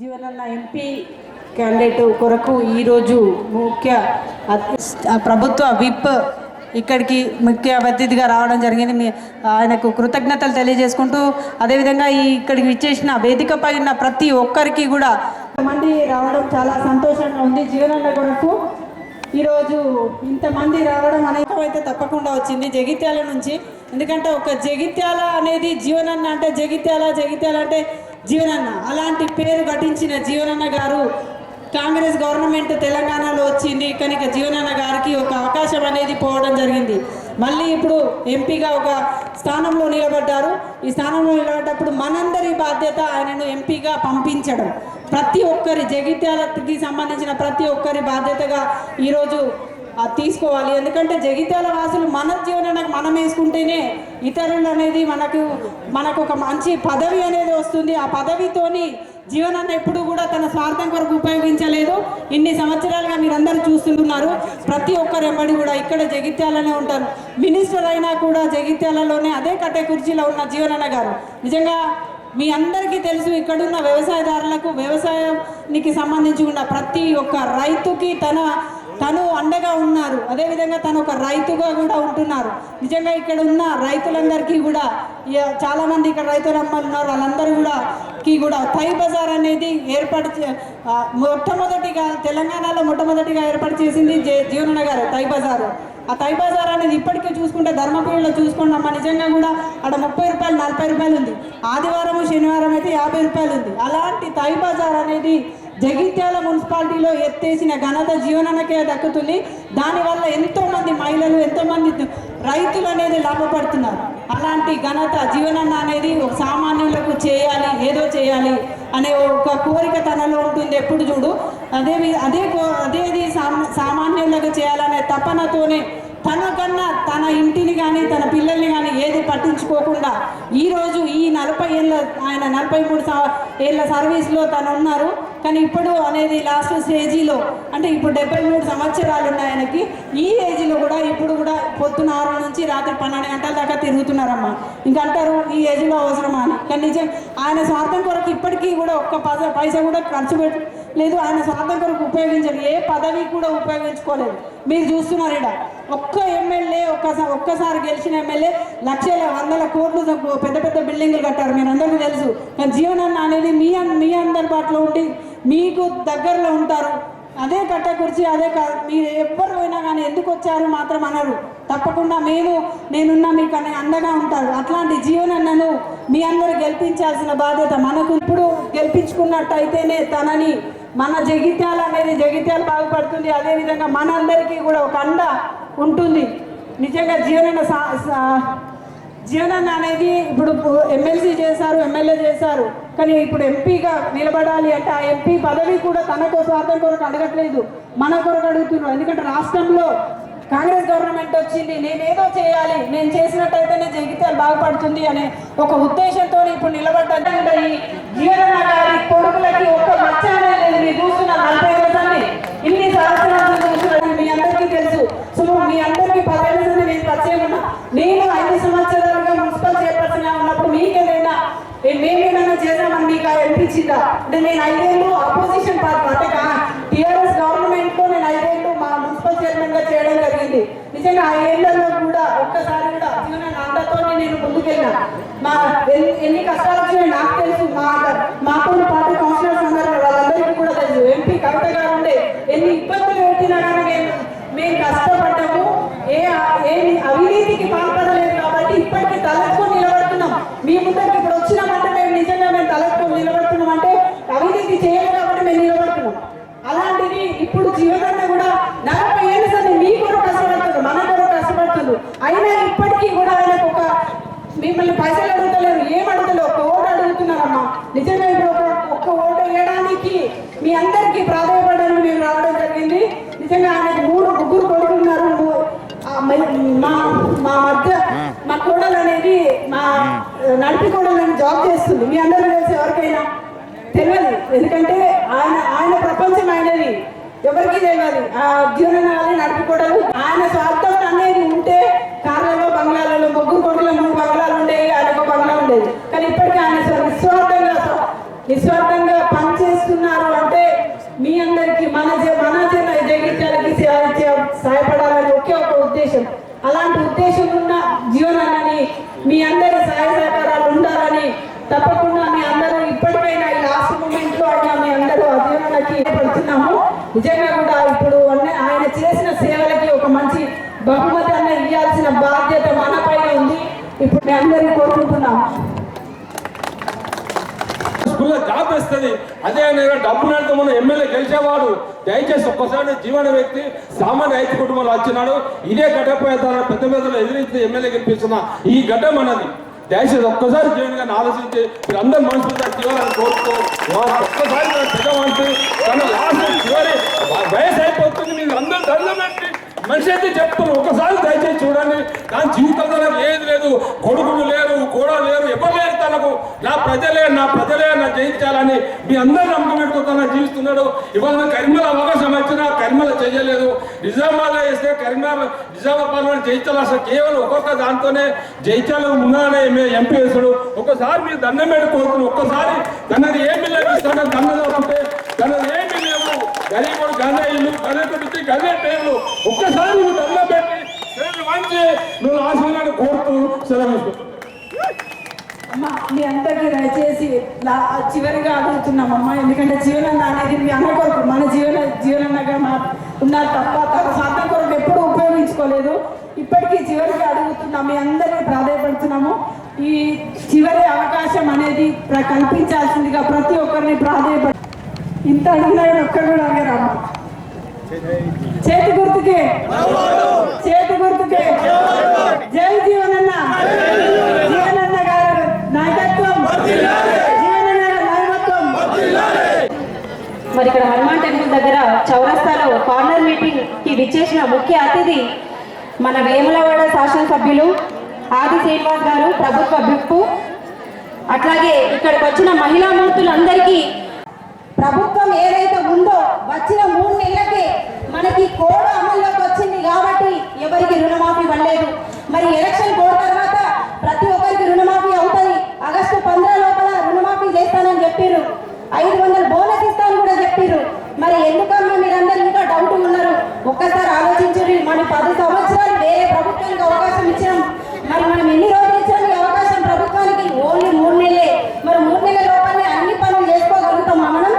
జీవనన్న MP candidate కొరకు ఈరోజు ముఖ్య ప్రభుత్వ విప్ ఇక్కడికి ముఖ్య అతిథిగా రావడం జరిగింది. మీ ఆయనకు కృతజ్ఞతలు తెలియజేసుకుంటూ అదేవిధంగా ఈ ఇక్కడికి ఇచ్చేసిన వేదికపై ఉన్న ప్రతి ఒక్కరికి కూడా మంది రావడం చాలా సంతోషంగా ఉంది. జీవనన్న కొరకు ఈరోజు ఇంతమంది రావడం అనేది అయితే తప్పకుండా వచ్చింది జగిత్యాల నుంచి. ఎందుకంటే ఒక జగిత్యాల అనేది జీవనన్న అంటే జగిత్యాల జగిత్యాల అంటే జీవనన్న. అలాంటి పేరు ఘటించిన జీవనన్న గారు కాంగ్రెస్ గవర్నమెంట్ తెలంగాణలో వచ్చింది. కనుక జీవనన్న గారికి ఒక అవకాశం అనేది పోవడం జరిగింది. మళ్ళీ ఇప్పుడు ఎంపీగా ఒక స్థానంలో నిలబడ్డారు. ఈ స్థానంలో నిలబడ్డప్పుడు మనందరి బాధ్యత ఆయనను ఎంపీగా పంపించడం. ప్రతి ఒక్కరి జగిత్యాలకి సంబంధించిన ప్రతి ఒక్కరి బాధ్యతగా ఈరోజు తీసుకోవాలి. ఎందుకంటే జగిత్యాల వాసులు మన జీవనానికి మనం వేసుకుంటేనే ఇతరులు అనేది మనకు మనకు ఒక మంచి పదవి అనేది వస్తుంది. ఆ పదవితోని జీవనాన్ని ఎప్పుడు కూడా తన స్వార్థం కొరకు ఉపయోగించలేదు. ఇన్ని సంవత్సరాలుగా మీరందరూ చూస్తున్నారు. ప్రతి ఒక్కరు ఎంబడి కూడా ఇక్కడ జగిత్యాలనే ఉంటారు. మినిస్టర్ అయినా కూడా జగిత్యాలలోనే అదే కట్టే కుర్చీలో ఉన్న జీవనన్న గారు. నిజంగా మీ అందరికీ తెలుసు ఇక్కడున్న వ్యవసాయదారులకు వ్యవసాయానికి సంబంధించి ఉన్న ప్రతి ఒక్క రైతుకి తన తను అండగా ఉన్నారు. అదేవిధంగా తను ఒక రైతుగా కూడా ఉంటున్నారు. నిజంగా ఇక్కడ ఉన్న రైతులందరికీ కూడా చాలామంది ఇక్కడ రైతులు అమ్మలు ఉన్నారు. వాళ్ళందరూ కూడా కి కూడా తై బజార్ అనేది ఏర్పాటు చే- మొట్టమొదటిగా తెలంగాణలో మొట్టమొదటిగా ఏర్పాటు చేసింది జే జీవనన్న గారు తై బజారు. ఆ తై బజార్ అనేది ఇప్పటికీ చూసుకుంటే ధర్మపురిలో అమ్మ. నిజంగా కూడా అక్కడ ముప్పై రూపాయలు నలభై రూపాయలు ఉంది. ఆదివారం శనివారం అయితే యాభై రూపాయలు ఉంది. అలాంటి తై బజార్ అనేది జగిత్యాల మున్సిపాలిటీలో ఎత్తేసిన ఘనత జీవనకే దక్కుతుంది. దానివల్ల ఎంతోమంది మహిళలు ఎంతోమంది రైతులు అనేది లాభపడుతున్నారు. అలాంటి ఘనత జీవనన్న అనేది ఒక సామాన్యులకు చేయాలి ఏదో చేయాలి అనే ఒక కోరిక తనలో ఉంటుంది. ఎప్పుడు చూడు అదే అదే అదేది సామాన్యులకు చేయాలనే తపనతోనే తనకన్నా తన ఇంటిని కానీ తన పిల్లల్ని కానీ ఏది పట్టించుకోకుండా ఈరోజు ఈ నలభై ఏళ్ళ ఆయన నలభై మూడు ఏళ్ళ సర్వీస్లో తను ఉన్నారు. కానీ ఇప్పుడు అనేది లాస్ట్ స్టేజీలో అంటే ఇప్పుడు డెబ్బై మూడు సంవత్సరాలు ఉన్నాయి ఆయనకి. ఈ ఏజ్లో కూడా ఇప్పుడు కూడా పొద్దున ఆరు నుంచి రాత్రి పన్నెండు గంటల దాకా తిరుగుతున్నారమ్మా. ఇంకంటారు ఈ ఏజ్లో అవసరమా అని. కానీ నిజం ఆయన స్వార్థం కొరకు ఇప్పటికీ కూడా ఒక్క పైసా కూడా ఖర్చు పెట్టు లేదు ఆయన స్వార్థం కొరకు ఉపయోగించారు ఏ పదవి కూడా ఉపయోగించుకోలేదు. మీరు చూస్తున్నారు ఇక్కడ. ఒక్క ఎమ్మెల్యే ఒక్కసారి ఒక్కసారి గెలిచిన ఎమ్మెల్యే లక్షల వందల కోట్లు పెద్ద పెద్ద బిల్డింగ్లు కట్టారు. మీరు అందరికీ తెలుసు. కానీ జీవనాన్న అనేది మీ మీ అందరి ఉండి మీకు దగ్గరలో ఉంటారు. అదే కట్ట కుర్చీ అదే కా మీరు ఎవ్వరు పోయినా కానీ ఎందుకు వచ్చారు మాత్రం అనరు. తప్పకుండా మేము నేనున్నా మీకు అనే అండగా ఉంటారు. అట్లాంటి జీవనన్నను మీ అందరూ గెలిపించాల్సిన బాధ్యత మనకు ఇప్పుడు గెలిపించుకున్నట్టయితేనే తనని మన జగిత్యాల అనేది జగిత్యాలు బాగుపడుతుంది. అదేవిధంగా మనందరికీ కూడా ఒక అండ ఉంటుంది. నిజంగా జీవనన్న సా జీవనన్న అనేది ఇప్పుడు ఎమ్మెల్సీ చేశారు ఎమ్మెల్యే చేశారు. కానీ ఇప్పుడు ఎంపీగా నిలబడాలి అంటే ఆ ఎంపీ పదవి కూడా తనకు స్వార్థం కొరకు అడగట్లేదు. మన కొరకు అడుగుతున్నారు. ఎందుకంటే రాష్ట్రంలో కాంగ్రెస్ గవర్నమెంట్ వచ్చింది. నేనేదో చేయాలి. నేను చేసినట్టయితేనే జగిత్యాలు బాగుపడుతుంది అనే ఒక ఉద్దేశంతో ఇప్పుడు నిలబడ్డాను గారి కొడుకులకి ఒక్క మచ్చ లేదు. మీరు నలభై ఇన్ని సంవత్సరాల నుంచి మీ అందరికీ తెలుసు. సో మీ అందరికీ పదేళ్ళ సంది నేను పరిచయం ఉన్నా. నేను ఐదు సంవత్సరాలుగా మున్సిపల్ చైర్పర్సన్ ఉన్నప్పుడు మీకేదైనా మేమేమైనా చేద్దామని మీకు అనిపించిందా అంటే నేను ఐదేళ్ళు అపోజిషన్ పార్టీ అంటే టిఆర్ఎస్ గవర్నమెంట్లో నేను ఐదేళ్ళు మా మున్సిపల్ చైర్మన్గా చేయడం జరిగింది. నిజంగా ఆ ఏళ్ళలో కూడా ఒక్కసారి కూడా జీవన నాన్నతోనే నేను ముందుకెళ్ళినా. మా ఎన్ని కష్టాలు వచ్చినాయి నాకు తెలుసు మా మాతో పాటు కౌన్సిలర్ అందరూ వాళ్ళందరికీ కూడా తెలుసు ఎంపీ కవిత గారు ఉండే ఎన్ని ఇబ్బందులు పెట్టినా కానీ మేము మేము కష్టపడ్డాము ఏ ఏ అవినీతికి పాల్పడలేదు కాబట్టి ఇప్పటికీ తలెత్తుకొని నిలబడుతున్నాం మీ ముందరికి ఇప్పుడు వచ్చినామంటే మేము నిజంగా మేము తలెత్తుకొని నిలబడుతున్నాం అంటే అవినీతి చేయలేదు కాబట్టి మేము నిలబడుతున్నాం అలాంటిది ఇప్పుడు జీవనాన్ని కూడా నలభై ఏళ్ళ సరే మీ కొరకు కష్టపడుతుంది మన కొరకు కష్టపడుతుంది అయినా ఇప్పటికీ కూడా ఆయనకు ఒక మిమ్మల్ని పైసలు అడుగుతలేరు ఏం అడుగుతలేరు ఒక ఓటు అడుగుతున్నారమ్మా నిజంగా ఇప్పుడు ఒక ఒక్క ఓటు వేయడానికి మీ అందరికీ ప్రాధాన్యపడడానికి మేము రావడం జరిగింది నిజంగా ఆయనకు మూడు ముగ్గురు కొడుకులు ఉన్నారు మూ- ఆ మ- మా మా మధ్య మా కోడలు అనేది మా నడిపి కోడలు అని జాబ్ చేస్తుంది మీ అందరూ తెలిసి ఎవరికైనా తెలియదు. ఎందుకంటే ఆయన ఆయన ప్రపంచం ఆయనది. ఎవరికి తెలియదు. ఆ జీవనాన్ని నడుపుకోవడం ఆయన స్వార్థం అనేది ఉంటే కార్లలో బంగ్లాలలో ముగ్గురు కోట్ల మూడు బంగ్లాలు ఉండేవి ఆయన ఒక బంగ్లా ఉండేది. కానీ ఇప్పటికీ ఆయన నిస్వార్థంగా నిస్వార్థంగా పనిచేస్తున్నారు అంటే మీ అందరికి మన మన జగిత్యాలకి సహాయపడాలని ఒకే ఒక ఉద్దేశం. అలాంటి ఉద్దేశం ఉన్న జీవనాన్ని మీ అందరి సహాయ తప్పకుండా మీ అందరూ ఇప్పటికైనా ఈ లాస్ట్ మూమెంట్లో అయినా మీ అందరూ ఆ పడుతున్నాము నిజంగా కూడా ఇప్పుడు ఆయన చేసిన సేవలకి ఒక మంచి బహుమతి అన్న ఇవ్వాల్సిన బాధ్యత మనపై ఉంది. ఇప్పుడు మీ అందరూ కోరుకుంటున్నాము స్కూల్లో జాబ్ వస్తుంది అదే నేను డబ్బు నడితే మన ఎమ్మెల్యే గెలిచేవాడు. దయచేసి ఒక్కసారి జీవన వ్యక్తి సామాన్య రైతు కుటుంబంలో వచ్చినాడు. ఇదే గడ్డపై తన పెద్ద పెద్దలు ఎదిరించి ఎమ్మెల్యే గెలిపిస్తున్న. ఈ గడ్డ మనది దయచేసి ఒక్కసారి జీవన్ గారిని ఆలోచించి మీరు అందరు మనసులో జీవనాన్ని కోరుతూ ఒక్కసారి తన తన లాస్ట్ చివరి వయసు అయిపోతుంది మీరు అందరూ దండం పెట్టి మనిషి అయితే చెప్తాను ఒకసారి దయచేసి చూడండి. నా జీవితంలో నాకు ఏది లేదు కొడుకులు లేరు కూడా లేరు ఎవరు లేరు తనకు. నా ప్రజలే నా ప్రజలే నా జయించాలని మీ అందరూ నమ్మకం పెట్టుకుంటా జీవిస్తున్నాడు. ఇవాళ నాకు కరిమల అవకాశం వచ్చినా కరిమల చేయలేదు. నిజామాబాద్ వేస్తే కరీంనగర్ నిజామాబాద్ జయించాలి అసలు కేవలం ఒక్కొక్క దాంతోనే జయించాలి ఉన్నానే ఎంపీ వేస్తాడు ఒకసారి మీరు దండం పెట్టుకోవచ్చు ఒక్కసారి తనది ఏమి లేదు ఇస్తాడు దండం తనది ఏమి గరీబుడు గదే ఇల్లు గదే పెట్టి గదే పేర్లు. ఒక్కసారి నువ్వు దండ పెట్టి పేర్లు నువ్వు ఆశీర్వాదాన్ని కోరుతూ సెలవు అమ్మా మీ అందరికీ దయచేసి చివరిగా అడుగుతున్నామమ్మా ఎందుకంటే జీవనన్న అనేది మీ అన్న కొరకు మన జీవన జీవనన్నగా మా ఉన్నారు తప్ప తన స్వార్థం కొరకు ఎప్పుడూ ఉపయోగించుకోలేదు. ఇప్పటికీ చివరిగా అడుగుతున్నాం మీ అందరినీ ప్రాధాయపడుతున్నాము ఈ చివరి అవకాశం అనేది కల్పించాల్సిందిగా ప్రతి ఒక్కరిని ప్రాధాయపడు ఇంత అడిగినా కూడా ఒక్కరు కూడా అడగరమ్మా చేతి గుర్తుకే. చేతి గుర్తుకే. జై జీవనన్న. జీవనన్న గారు. నాయకత్వం. జీవనన్న నాయకత్వం. మరి ఇక్కడ హనుమాన్ టెంపుల్ దగ్గర చౌరస్తాలో కార్నర్ మీటింగ్కి విచ్చేసిన ముఖ్య అతిథి మన వేములవాడ శాసనసభ్యులు ఆది శ్రీనివాస్ గారు ప్రభుత్వ బిప్పు అట్లాగే ఇక్కడికి వచ్చిన మహిళా మూర్తులందరికీ ప్రభుత్వం ఏదైతే ఉందో వచ్చిన మూడు నెలలకే మనకి కోడ్ అమల్లోకి వచ్చింది కాబట్టి ఎవరికి రుణమాఫీ ఇవ్వలేదు మరి ఎలక్షన్ కోడ్ తర్వాత ప్రతి ఒక్కరికి రుణమాఫీ అవుతుంది. ఆగస్టు పంద్ర లోపల రుణమాఫీ చేస్తానని చెప్పారు ఐదు వందల బోనస్ ఇస్తానని కూడా చెప్పారు మరి ఎందుకమ్మా మీరందరూ ఇంకా డౌట్ ఉన్నారు? ఒక్కసారి ఆలోచించండి. మన పది సంవత్సరాలు వేరే ప్రభుత్వానికి అవకాశం ఇచ్చినాం మరి మనం ఎన్ని రోజులు ఇచ్చినాం ఈ అవకాశం ప్రభుత్వానికి ఓన్లీ మూడు నెలలే మరి మూడు నెలల లోపలనే అన్ని పనులు చేసుకోగలుగుతామా మనం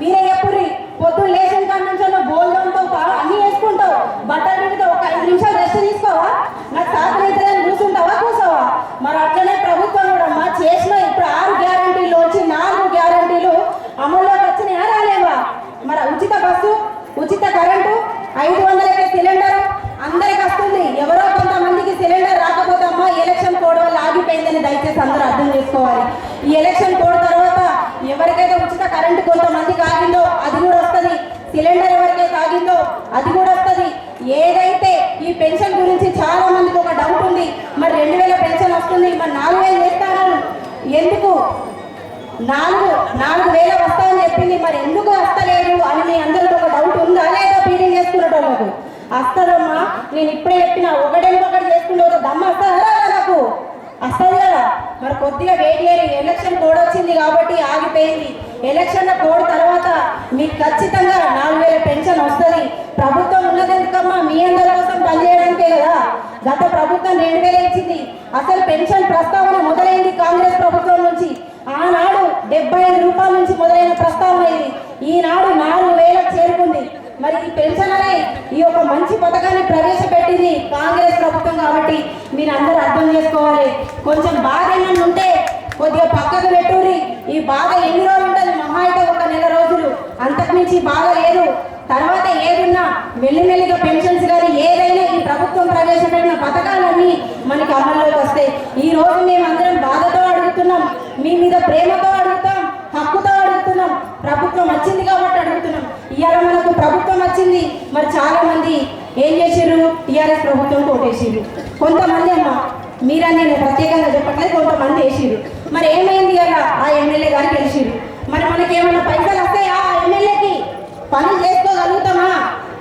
మీరే చెప్పుర్రి పొద్దున్న లేచిన కాడ నుంచి నువ్వు బోల్డంతో అన్ని వేసుకుంటావు బట్టలు మీద ఒక ఐదు నిమిషాలు రెస్ట్ తీసుకోవా నాకు సాధన అయితే కూర్చుంటావా కూర్చోవా మరి అట్లనే ప్రభుత్వం కూడా మా చేసిన ఇప్పుడు ఆరు గ్యారంటీలు వచ్చి నాలుగు గ్యారంటీలు అమల్లోకి వచ్చినాయా రాలేవా మరి ఉచిత బస్సు ఉచిత కరెంటు ఐదు వందలకే సిలిండర్ అందరికి వస్తుంది ఎవరో కొంతమందికి సిలిండర్ రాకపోతే అమ్మా ఈ ఎలక్షన్ కోడ్ వల్ల ఆగిపోయిందని దయచేసి అందరూ అర్థం చేసుకోవాలి ఈ ఎలక్షన్ కోడ్ తర్వాత ఎవరికైతే ఉచిత కరెంటు కొంతమందికి ఆగిందో అది కూడా వస్తుంది సిలిండర్ ఎవరికైతే ఆగిందో అది కూడా వస్తుంది ఏదైతే ఈ పెన్షన్ గురించి చాలా మందికి ఒక డౌట్ ఉంది మరి రెండు వేల పెన్షన్ వస్తుంది మరి నాలుగు వేలు చేస్తాను ఎందుకు? నాలుగు నాలుగు వేల వస్తాయని చెప్పింది మరి ఎందుకు వస్తలేదు అని మీ అందరికీ ఒక డౌట్ ఉందా లేదా ఫీలింగ్ చేసుకునేటోళ్ళకు? వస్తుందమ్మా నేను ఇప్పుడే చెప్పిన ఒకటి చేసుకుంటే ఒక దమ్మ వస్తుందా నాకు? వస్తుంది కదా. మరి కొద్దిగా వెయిట్ చేయాలి ఎలక్షన్ కూడా వచ్చింది కాబట్టి ఆగిపోయింది. ఎలక్షన్ల కోడ్ తర్వాత మీకు ఖచ్చితంగా నాలుగు వేల పెన్షన్ వస్తుంది. ప్రభుత్వం ఉన్నది ఎందుకమ్మా మీ అందరి కోసం పనిచేయడానికే కదా. గత ప్రభుత్వం రెండు వేలు ఇచ్చింది. అసలు పెన్షన్ ప్రస్తావన మొదలైంది కాంగ్రెస్ ప్రభుత్వం నుంచి. ఆనాడు డెబ్బై ఐదు రూపాయల నుంచి మొదలైన ప్రస్తావన ఇది. ఈనాడు నాలుగు వేలకు చేరుకుంది. మరి ఈ పెన్షన్ అనే ఈ యొక్క మంచి పథకాన్ని ప్రవేశపెట్టింది కాంగ్రెస్ ప్రభుత్వం కాబట్టి మీరు అందరూ అర్థం చేసుకోవాలి. కొంచెం బాధ ఏమన్నా ఉంటే కొద్దిగా పక్కకు పెట్టుకుని ఈ బాధ ఎన్ని రోజులు ఉంటుంది మహా అయితే ఒక నెల అంతకుమించి బాగా లేదు. తర్వాత ఏదున్నా మెల్లిమెల్లిగా పెన్షన్స్ కానీ ఏదైనా ఈ ప్రభుత్వం ప్రవేశపెట్టిన పథకాలన్నీ మనకి అమల్లోకి వస్తాయి. ఈ రోజు మేము అందరం బాధతో అడుగుతున్నాం మీ మీద ప్రేమతో అడుగుతాం హక్కుతో అడుగుతున్నాం. ప్రభుత్వం వచ్చింది కాబట్టి అడుగుతున్నాం. ఇవాళ మనకు ప్రభుత్వం వచ్చింది. మరి చాలా మంది ఏం చేసిర్రు? టీఆర్ఎస్ ప్రభుత్వం కోటేసిర్రు కొంతమంది అమ్మ మీరని నేను ప్రత్యేకంగా చెప్పట్లేదు కొంతమంది వేసిర్రు. మరి ఏమైంది అలా ఆ ఎమ్మెల్యే గారికి గెలిచిర్రు. మరి మనకి ఏమైనా పైసలు వస్తాయా ఎమ్మెల్యేకి? పనులు చేసుకోగలుగుతామా?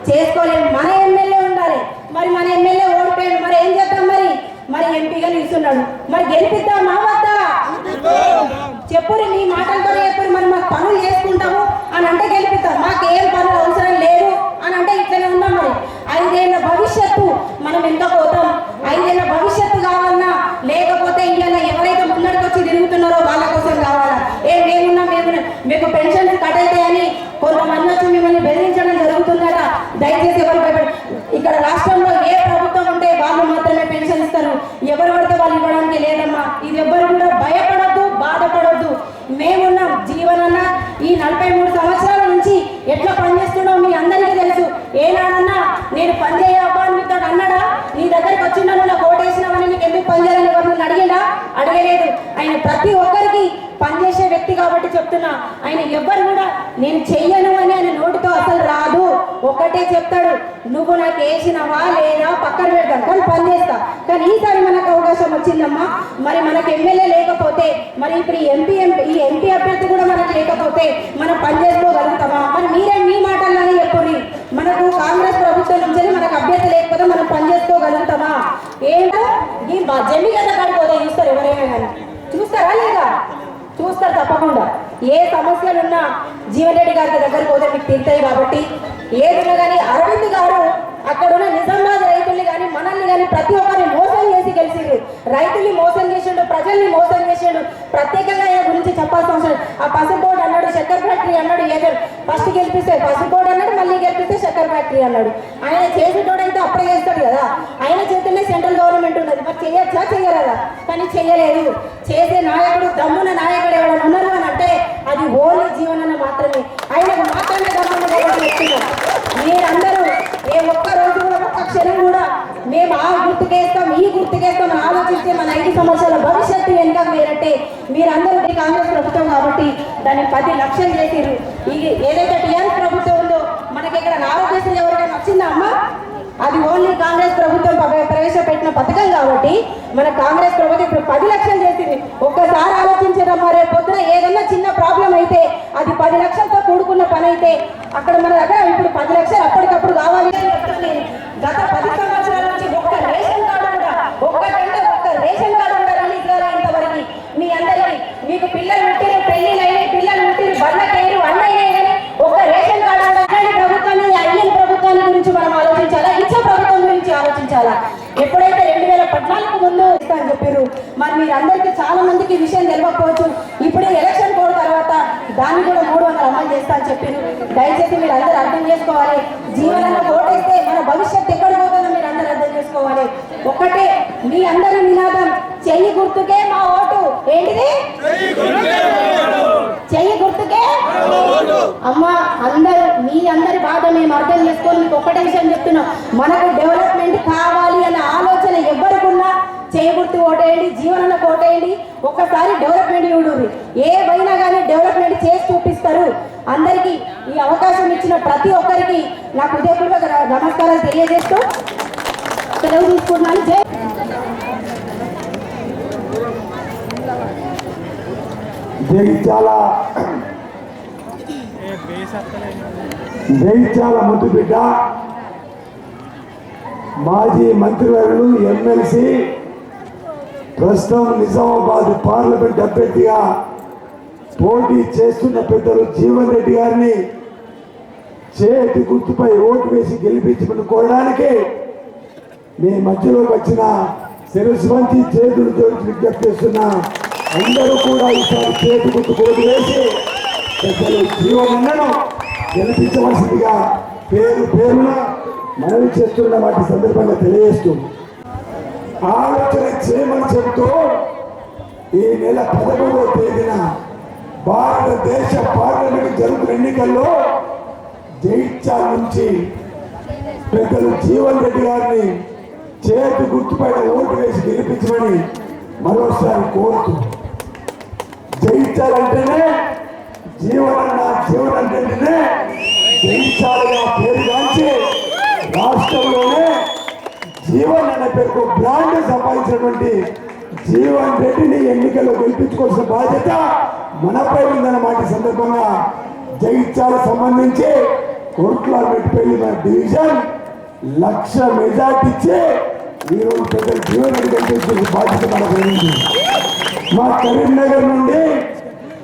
చేసుకోలేము మన ఎమ్మెల్యే ఉండాలి. మరి మన ఎమ్మెల్యే ఓడిపోయాడు. మరి ఏం చేద్దాం మరి? మరి ఎంపీగా నిలుస్తున్నాడు. మరి గెలిపిద్దామా వద్ద చెప్పురు మీ మాటలతో చెప్పురు మరి మాకు పనులు చేసుకుంటాము అని అంటే గెలిపిస్తాం మాకేం పనులు అవసరం లేదు అని అంటే ఇట్లనే ఉన్నాం మరి. ఐదేళ్ళ భవిష్యత్తు మనం ఎంత పోతాం? ఐదేళ్ళ భవిష్యత్తు కావాలన్నా లేకపోతే ఇంకా ఎవరైతే ముందడికి వచ్చి తిరుగుతున్నారో వాళ్ళ కోసం కావాలా? ఏం మీకు పెన్షన్ కట్ అవుతాయని కొంతమంది వచ్చి మిమ్మల్ని బెదిరించడం జరుగుతుందట. దయచేసి ఎవరు ఇక్కడ రాష్ట్రంలో ఏ ప్రభుత్వం ఉంటే వాళ్ళు మాత్రమే పెన్షన్ ఇస్తారు. ఎవరు పడితే వాళ్ళు ఇవ్వడానికి లేదమ్మా. ఇది ఎవ్వరు ఆయన ఎవ్వరు కూడా నేను చెయ్యను అని ఆయన నోటితో అసలు రాదు. ఒకటే చెప్తాడు నువ్వు నాకు వేసినవా లేదా? పక్కన పెడతాను కానీ పని చేస్తా. కానీ ఈసారి మనకు అవకాశం వచ్చిందమ్మా. మరి మనకు ఎమ్మెల్యే లేకపోతే మరి ఇప్పుడు ఈ ఎంపీ ఈ ఎంపీ అభ్యర్థి కూడా మనకు లేకపోతే మనం పని చేసుకోగలుగుతామా? మరి మీరే మీ మాటల్లోనే చెప్పండి. మనకు కాంగ్రెస్ ప్రభుత్వం నుంచి మనకు అభ్యర్థి లేకపోతే మనం పని చేసుకోగలుగుతామా? ఏంటో ఈ మా జమ్మి కదా కాడిపోతే చూస్తారు ఎవరైనా కానీ. చూస్తారా లేదా? చూస్తారు తప్పకుండా. ఏ సమస్యలు ఉన్నా జీవన్ రెడ్డి గారి దగ్గరికి పోతే మీకు తీరుతాయి కాబట్టి. ఏదున్నా కానీ అరవింద్ గారు అక్కడ ఉన్న నిజామాబాద్ రైతుల్ని కానీ మనల్ని కానీ ప్రతి ఒక్కరిని మోసం చేసి గెలిచిండు రైతుల్ని మోసం చేసిండు ప్రజల్ని మోసం చేసిండు. ప్రత్యేకంగా ఆయన గురించి చెప్పాల్సిన అవసరం ఆ పసుపోడు అన్నాడు చక్కెర ఫ్యాక్టరీ అన్నాడు ఏదో ఫస్ట్ గెలిపిస్తే పసుపోడు అన్నాడు మళ్ళీ గెలిపిస్తే చక్కెర ఫ్యాక్టరీ అన్నాడు. ఆయన చేసేటోడైతే అప్పుడే చేస్తాడు కదా. ఆయన చేతుల్లో సెంట్రల్ గవర్నమెంట్ ఉన్నది. మరి చేయొచ్చా చేయరాదా? కానీ చేయలేదు. చేసే నాయకుడు దమ్మున నాయకుడు ఎవరైనా ఉన్నారు అని అంటే అది ఓన్లీ జీవనన్న మాత్రమే ఆయనకు మాత్రమే దమ్మున కాబట్టి చెప్తున్నాను మీరందరూ ఏ ఒక్క రోజు కూడా ఒక్క క్షణం కూడా మేము ఆ గుర్తుకేస్తాం ఈ గుర్తుకేస్తాం అని ఆలోచిస్తే మన ఐదు సంవత్సరాల భవిష్యత్తు వెనుక మీరంటే మీరందరూ కాంగ్రెస్ ప్రభుత్వం కాబట్టి దాన్ని పది లక్షలు చేసిర్రు. ఇది ఏదైతే టీఆర్ఎస్ ప్రభుత్వం ఉందో మనకి ఇక్కడ ఆరోగ్యశ్రీ ఎవరికైనా వచ్చిందా అమ్మా? అది ఓన్లీ కాంగ్రెస్ ప్రభుత్వం ప్రవేశపెట్టిన పథకం కాబట్టి మన కాంగ్రెస్ ప్రభుత్వం ఇప్పుడు పది లక్షలు చేసింది. ఒక్కసారి ఆలోచించడం మరే పొద్దున ఏదన్నా చిన్న ప్రాబ్లం అయితే అది పది లక్షలతో కూడుకున్న పని అయితే అక్కడ మన దగ్గర ఇప్పుడు పది లక్షలు అప్పటికప్పుడు కావాలి. గత పది సంవత్సరాల నుంచి ఒక్క రేషన్ కార్డు కూడా ఒక్కటంటే ఒక్క రేషన్ కార్డు కూడా రిలీజ్ కాలే ఇంతవరకు మీ అందరికీ మీకు పిల్లలు పుట్టిరు పెళ్ళిళ్ళు అయినాయి పిల్లలు పుట్టిరు బండ్లకేరు అన్నయ్య ఒక రేషన్ కార్డు కూడా ప్రభుత్వాన్ని అయ్యన్ ప్రభుత్వాన్ని గురించి మనం ఆలోచించాలా? ఇచ్చే ప్రభుత్వం గురించి ఆలోచించాలా? ఎప్పుడైతే రెండు వేల పద్నాలుగు ముందు ఇస్తా అని చెప్పారు మరి మీరందరికీ చాలా మందికి ఈ విషయం తెలియకపోవచ్చు. ఇప్పుడే ఎలక్షన్ కోడ్ తర్వాత దాన్ని కూడా మూడు వందలు అమలు చేస్తా అని చెప్పారు. దయచేసి మీరు అందరూ అర్థం చేసుకోవాలి. జీవనంలో ఓటేస్తే మన భవిష్యత్తు ఎక్కడ పోతుందో మీరు అందరూ అర్థం చేసుకోవాలి. ఒకటే మీ అందరి నినాదం చెయ్యి గుర్తుకే మా ఓటు. ఏంటిది? చెయ్యి గుర్తుకే అమ్మా అందరు మీ అందరి బాధ మేము అర్థం చేసుకొని మీకు ఒకటే విషయం చెప్తున్నాం. మనకు డెవలప్మెంట్ కావాలి అనే ఆలోచన ఎవరికున్నా చేయగుర్తు ఓటేయండి జీవనంలో ఓటేయండి ఒక్కసారి డెవలప్మెంట్ చూడండి. ఏవైనా కానీ డెవలప్మెంట్ చేసి చూపిస్తారు. అందరికీ ఈ అవకాశం ఇచ్చిన ప్రతి ఒక్కరికి నా హృదయపూర్వక నమస్కారాలు తెలియజేస్తూ సెలవు తీసుకున్నాను జగిత్యాల జగిత్యాల ముద్దు బిడ్డ మాజీ మంత్రివర్యులు ఎమ్మెల్సీ ప్రస్తుతం నిజామాబాద్ పార్లమెంట్ అభ్యర్థిగా పోటీ చేస్తున్న పెద్దలు జీవన్ రెడ్డి గారిని చేతి గుర్తుపై ఓటు వేసి గెలిపించమని కోరడానికి మీ మధ్యలోకి వచ్చిన శిరస్సు వంచి చేతులు జోడించి విజ్ఞప్తి చేస్తున్నా అందరూ కూడా ఈసారి చేతి గుర్తు ఓటు వేసి ప్రజలు జీవనన్నను గెలిపించవలసిందిగా పేరు పేరున మనవి చేస్తున్న వాటి సందర్భంగా తెలియజేస్తూ ఆలోచన చేయమని చెబుతూ ఈ నెల పదమూడవ తేదీన భారతదేశ పార్లమెంట్ జరుగుతున్న ఎన్నికల్లో జయించాల నుంచి పెద్దలు జీవన్ రెడ్డి గారిని చేతి గుర్తుపైన ఓటు వేసి గెలిపించమని మరోసారి కోరుతూ జయించాలంటేనే నా జీవనం అంటేనే జయించాలని పేరు కాంచి రాష్ట్రంలోనే జీవన్ అనే పేరుకు బ్రాండ్ సంపాదించినటువంటి జీవన్ రెడ్డిని ఎన్నికల్లో గెలిపించుకోవాల్సిన బాధ్యత మనపై ఉందన్నమాట సందర్భంగా జగిత్యాల సంబంధించి కోట్ల మెట్టిపల్లి మన డివిజన్ లక్ష మెజార్టీ ఇచ్చి ఈరోజు పెద్ద జీవన బాధ్యత మనకు మా కరీంనగర్ నుండి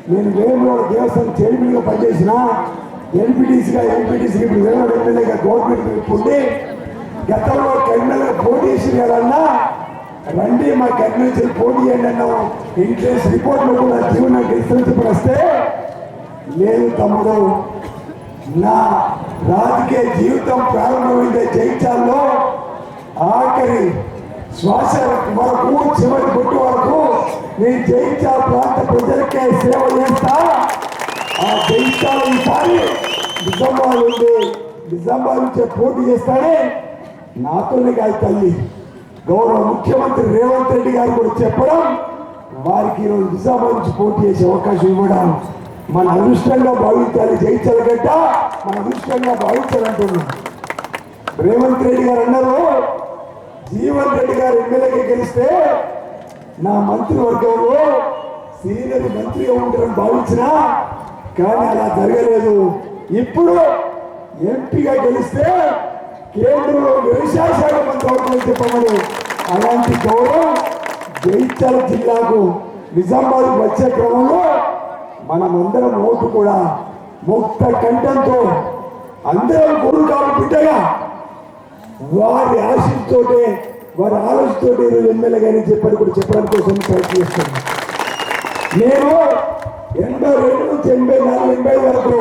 నేను వేములవాడ దేవస్థానం చైర్మన్గా పనిచేసిన ఎంపీటీసీగా ఎంపీటీసీగా ఇప్పుడు వేములవాడ ఎమ్మెల్యేగా గవర్నమెంట్ ఉండి గతంలో కరీంనగర్ పోటీ చేసి రండి మా కరీంనగర్ పోటీ చేయండి అన్నాం ఇంట్రెస్ట్ రిపోర్ట్లో కూడా జీవన గెలిచిన వస్తే లేదు తమ్ముడు నా రాజకీయ జీవితం ప్రారంభమైందే జైత్యాల్లో. ఆఖరి శ్వాస వరకు చివరి పుట్టు వరకు నీ జైత్యాల ప్రాంత ప్రజలకే సేవ చేస్తా. ఆ జైత్యాల ఈసారి నిజామాబాద్ ఉంది నిజామాబాద్ నుంచే పోటీ చేస్తానే నాతోనే కాదు తల్లి. గౌరవ ముఖ్యమంత్రి రేవంత్ రెడ్డి గారు కూడా చెప్పడం వారికి ఈరోజు నిజామాబాద్ నుంచి పోటీ చేసే అవకాశం ఇవ్వడం. మన అదృష్టంగా భావించాలి. జయించాలి గడ్డ మన అదృష్టంగా భావించాలంటున్నాం రేవంత్ రెడ్డి గారు అన్నారు జీవన్ రెడ్డి గారు ఎమ్మెల్యేకి గెలిస్తే నా మంత్రివర్గంలో సీనియర్ మంత్రిగా ఉంటారని భావించినా కానీ అలా జరగలేదు. ఇప్పుడు ఎంపీగా గెలిస్తే కేంద్రంలో వ్యవసాయ శాఖ మంత్రి అవుతుందని చెప్పమని అలాంటి గౌరవం జైత్యాల జిల్లాకు నిజామాబాద్ వచ్చే క్రమంలో మనమందరం ఓటు కూడా ముక్త కంఠంతో అందరం గురువు కాదు బిడ్డగా. వారి ఆశతోటే వారి ఆలోచనతో ఈరోజు ఎమ్మెల్యే గారిని చెప్పని కూడా చెప్పడం కోసం ప్రయత్నం నేను ఎనభై రెండు నుంచి ఎనభై నాలుగు ఎనభై వరకు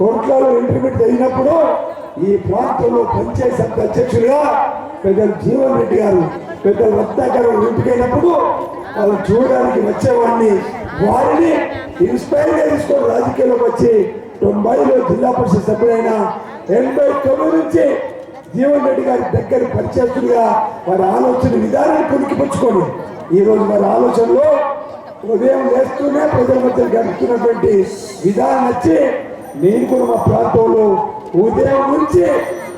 కోట్లాలో ఇంటర్మీడియట్ అయినప్పుడు ఈ ప్రాంతంలో పంచాయతీ సమితి అధ్యక్షులుగా పెద్దలు జీవన్ రెడ్డి గారు పెద్దలు రత్నాకర్ ఇంటికైనప్పుడు వాళ్ళు చూడడానికి వచ్చేవాడిని. వారిని ఇన్స్పైర్గా తీసుకొని రాజకీయాల్లోకి వచ్చి తొంభైలో జిల్లా పరిషత్ సభ్యుడైన ఎనభై తొమ్మిది నుంచి జీవన్ రెడ్డి గారి దగ్గర పరిచయస్తుడిగా వారి ఆలోచన విధానాన్ని పుణికిపుచ్చుకొని ఈ రోజు వారి ఆలోచనలో ఉదయం లేస్తూనే ప్రజల మధ్య గడుపుతున్నటువంటి విధానం వచ్చి నేను కూడా మా ప్రాంతంలో ఉదయం నుంచి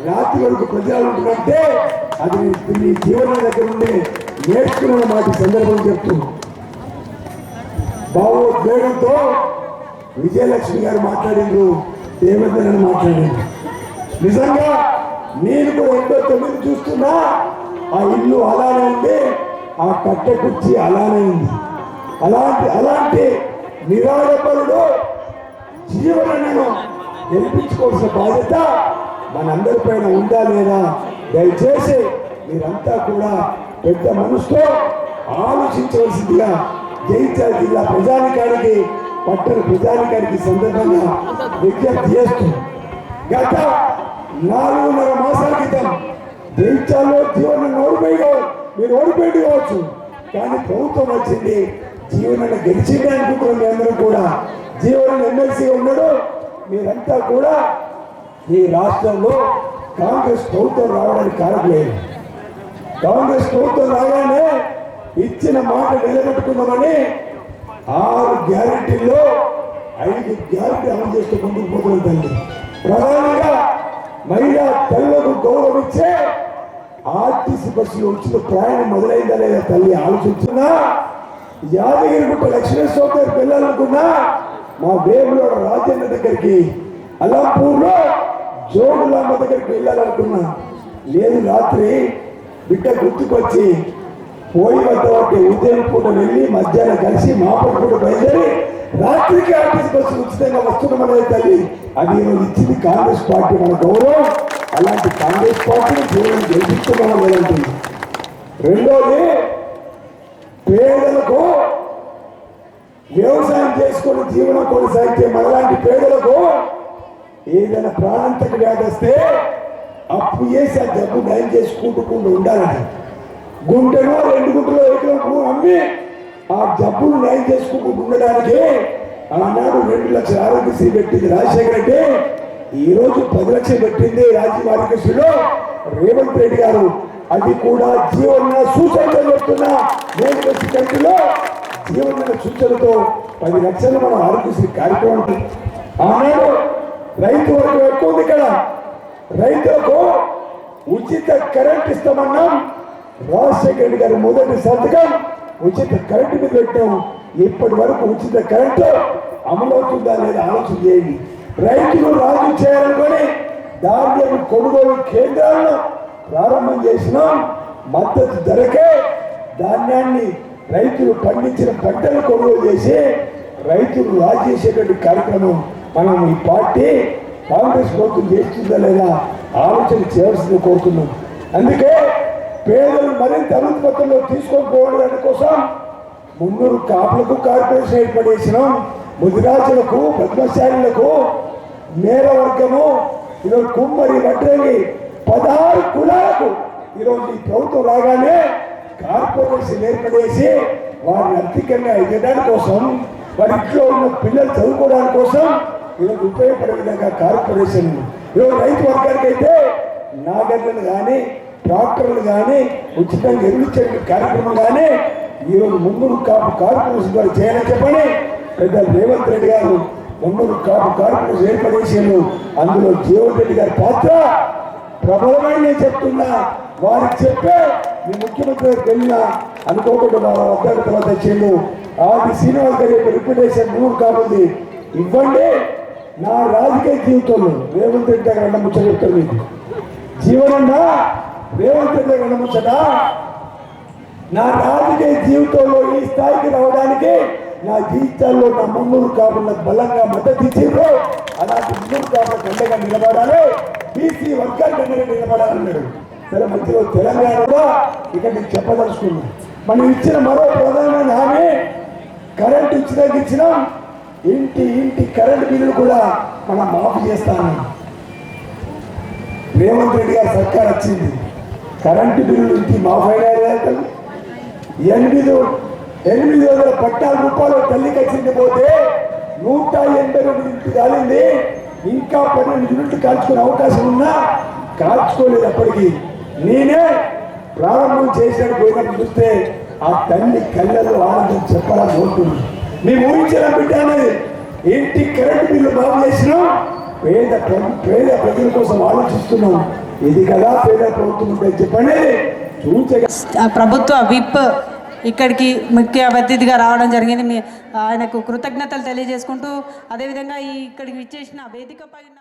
రాత్రి వరకు ప్రజలు ఉంటుందంటే అది మీ జీవన దగ్గర నుండి నేర్చుకున్న మాట సందర్భం చెప్తున్నాను భావోద్వేగంతో విజయలక్ష్మి గారు మాట్లాడిండ్రు దేవేంద్ర గారు మాట్లాడిండ్రు. నిజంగా నేను కూడా ఎంతో తొమ్మిది చూస్తున్నా ఆ ఇల్లు అలానే ఉంది ఆ కట్టె కుర్చీ అలానే ఉంది. అలాంటి అలాంటి నిరాడపరుడు జీవనను గెలిపించుకోవాల్సిన బాధ్యత మనందరి పైన ఉందా లేదా? దయచేసి మీరంతా కూడా పెద్ద మనసుతో ఆలోచించవలసిందిగా జయించాలి జిల్లా ప్రజానికానికి పట్టణ ప్రజానికానికి సందర్భంగా విజ్ఞప్తి చేస్తూ గత నాలుగున్నర మాసాల క్రితం జయించాలో జీవనం ఓడిపోయి మీరు ఓడిపోయి కావచ్చు. కానీ ప్రభుత్వం వచ్చింది జీవనాన్ని గెలిచింది అనుకుంటున్నాం అందరూ కూడా. జీవనం ఎమ్మెల్సీగా ఉన్నాడు మీరంతా కూడా ఈ రాష్ట్రంలో కాంగ్రెస్ ప్రభుత్వం రావడానికి కారణం లేదు. కాంగ్రెస్ ప్రభుత్వం రాగానే ఇచ్చిన మాట నిలబెట్టుకుందామని ఆరు గ్యారెంటీల్లో ఐదు గ్యారెంటీ అమలు చేస్తూ ముందుకు పోతుంది తల్లి. ప్రధానంగా మహిళా తల్లులకు గౌరవం ఇచ్చే ఆర్టీసీ బస్సులో వచ్చిన ప్రయాణం మొదలైందా లేదా తల్లి ఆలోచించున్నా యాదగిరిగుట్ట లక్ష్మీశ్వర గారికి వెళ్ళాలనుకున్నా? మా వేములో రాజేంద్ర దగ్గరికి అల్లాపూర్లో జోగులాంబ దగ్గరికి వెళ్ళాలనుకున్నా. లేదు రాత్రి బిడ్డ గుర్తుకొచ్చి పోయి వద్ద ఒకటి ఉదయం పూట వెళ్ళి మధ్యాహ్నం కలిసి మాపడి పూట బయలుదేరి రాత్రికి ఆర్టీసీ బస్సు ఉచితంగా వస్తున్నామనే తల్లి. అది ఈరోజు ఇచ్చింది కాంగ్రెస్ పార్టీ మన గౌరవం. అలాంటి కాంగ్రెస్ పార్టీని జీవనం గెలిపించడం లేదంటుంది రెండోది పేదలకు వ్యవసాయం చేసుకుని జీవనం కొనసాగించే మనలాంటి పేదలకు ఏదైనా ప్రాణాంతక వ్యాధి వస్తే అప్పు చేసి ఆ జబ్బు నయం చేసుకుంటుకుండా ఉండాలని. గుంటలో రెండు గుంటలో ఎకరం అమ్మి ఆ డబ్బులు నయం చేసుకుంటూ ఉండడానికి ఆనాడు రెండు లక్షల ఆరోగ్యశ్రీ పెట్టింది రాజశేఖర్ రెడ్డి. ఈ రోజు పది లక్షలు పెట్టింది రాజీవ్ ఆరోగ్యశ్రీలో రేవంత్ రెడ్డి గారు. అది కూడా జీవన సూచనతో చెప్తున్న నేను వచ్చి కంటిలో జీవన సూచనతో పది లక్షలు మన ఆరోగ్యశ్రీ కార్యక్రమం ఉంటుంది. ఆనాడు రైతు వరకు ఎక్కువ ఉంది ఇక్కడ. రైతులకు ఉచిత కరెంట్ ఇస్తామన్నాం. రాజశేఖర రెడ్డి గారి మొదటి సంతకం ఉచిత కరెంటు మీద పెట్టాము. ఇప్పటి వరకు ఉచిత కరెంటు అమలవుతుందా లేదా ఆలోచన చేయండి. రైతులు రాజు చేయాలనుకొని ధాన్యం కొనుగోలు కేంద్రాలను ప్రారంభం చేసినాం. మద్దతు ధరకే ధాన్యాన్ని రైతులు పండించిన పంటలు కొనుగోలు చేసి రైతులు రాజు చేసేటువంటి కార్యక్రమం మనం ఈ పార్టీ కాంగ్రెస్ ప్రభుత్వం చేస్తుందా లేదా ఆలోచన చేయాల్సింది కోరుతున్నాం. అందుకే పేదలు మరింత అభివృద్ధి పత్రంలో తీసుకొని పోవడం కోసం మున్నూరు కాపులకు కార్పొరేషన్ ఏర్పడేసినాం ముదిరాజులకు పద్మశాలులకు నేర వర్గము ఈరోజు కుమ్మరి వడ్రంగి పదహారు కులాలకు ఈరోజు ఈ ప్రభుత్వం రాగానే కార్పొరేషన్ ఏర్పడేసి వారిని అధికంగా ఎదగడానికి కోసం వారి ఇంట్లో ఉన్న పిల్లలు చదువుకోవడానికి కోసం ఈరోజు ఉపయోగపడే విధంగా కార్పొరేషన్ ఈరోజు రైతు వర్గానికి అయితే నాగర్లను కానీ ట్రాక్టర్లు కానీ ఉచితంగా ఎరువిచ్చే కార్యక్రమం కానీ ఈరోజు ముందు కాపు కార్పొరేషన్ ద్వారా చేయాలని చెప్పని పెద్ద రేవంత్ రెడ్డి గారు ముందు కాపు కార్పొరేషన్ ఏర్పడేసాను అందులో జీవన్ రెడ్డి గారి పాత్ర ప్రబలమైన నేను చెప్తున్నా. వారికి చెప్పే మీ ముఖ్యమంత్రి వెళ్ళిన అనుకోకుండా వాళ్ళ వద్దకు తర్వాత వచ్చిండు ఆది శ్రీనివాస్ గారి యొక్క రిప్యుటేషన్ మూడు కాబట్టి ఇవ్వండి. నా రాజకీయ జీవితంలో రేవంత్ రెడ్డి గారు అన్న ముచ్చ చెప్తాను మీకు. జీవనన్నా రేవంత్ రెడ్డి నా రాజకీయ జీవితంలో ఈ స్థాయికి రావడానికి నా జీవితాల్లో నా ముందు కాకుండా బలంగా మద్దతు ఇచ్చిండ్రు అలాంటి ముందు కాకుండా అండగా నిలబడాలి. బీసీ వర్గాల అండగా నిలబడాలన్నాడు. సరే మధ్యలో తెలంగాణలో ఇక్కడ నేను చెప్పదలుచుకున్నాను మనం ఇచ్చిన మరో ప్రధానమైన హామీ కరెంట్ ఇచ్చినాక ఇచ్చినాం. ఇంటి ఇంటి కరెంట్ బిల్లులు కూడా మనం మాఫీ చేస్తాను రేవంత్ రెడ్డి గారి సర్కార్ వచ్చింది. కరెంటు బిల్లులు మా మాఫీ అయినా ఎనిమిది ఎనిమిది వందల పట్టాల రూపాయలు తల్లికి వచ్చింది పోతే నూట ఎనభై రెండు యూనిట్లు కాలింది. ఇంకా పన్నెండు యూనిట్లు కాల్చుకునే అవకాశం ఉన్నా కాల్చుకోలేదు అప్పటికి. నేనే ప్రారంభం చేసినట్టు పోయినట్టు చూస్తే ఆ తల్లి కళ్ళలో ఆనందం చెప్పాలని కోరుతుంది. మేము ఊహించిన బిడ్డ అనేది ఇంటి కరెంటు బిల్లు బాగు చేసినాం పేద పేద ప్రజల కోసం ఆలోచిస్తున్నాం. ఇది కదా పేద ప్రభుత్వం చెప్పండి. ప్రభుత్వ విప్ ఇక్కడికి ముఖ్య అతిథిగా రావడం జరిగింది. మీ ఆయనకు కృతజ్ఞతలు తెలియజేసుకుంటూ అదేవిధంగా ఈ ఇక్కడికి విచ్చేసిన వేదిక పైన